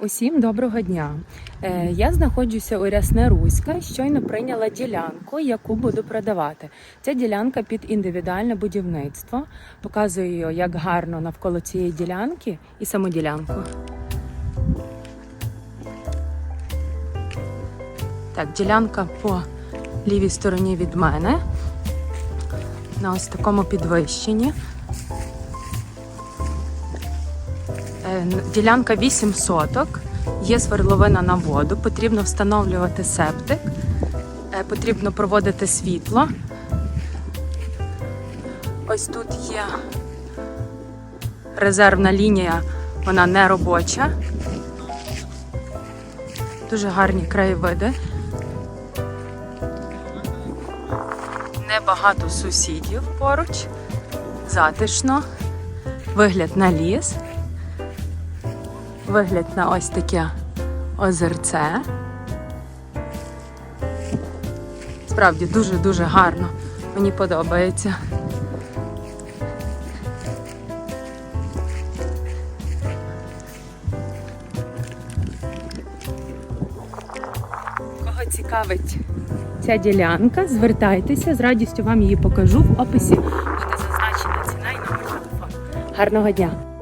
Усім доброго дня. Е, Я знаходжуся у Рясне Руська. Щойно прийняла ділянку, яку буду продавати. Ця ділянка під індивідуальне будівництво. Показую, як гарно навколо цієї ділянки і саму ділянку. Так, ділянка по лівій стороні від мене. На ось такому підвищенні. Е, Ділянка 8 соток, є свердловина на воду, потрібно встановлювати септик, е, потрібно проводити світло. Ось тут є резервна лінія, вона не робоча. Дуже гарні краєвиди. Небагато сусідів поруч, затишно, вигляд на ліс вигляд на ось таке озерце. Справді дуже-дуже гарно. Мені подобається. Кого цікавить ця ділянка, звертайтеся, з радістю вам її покажу в описі. Буде зазначена ціна і номер телефону. Гарного дня!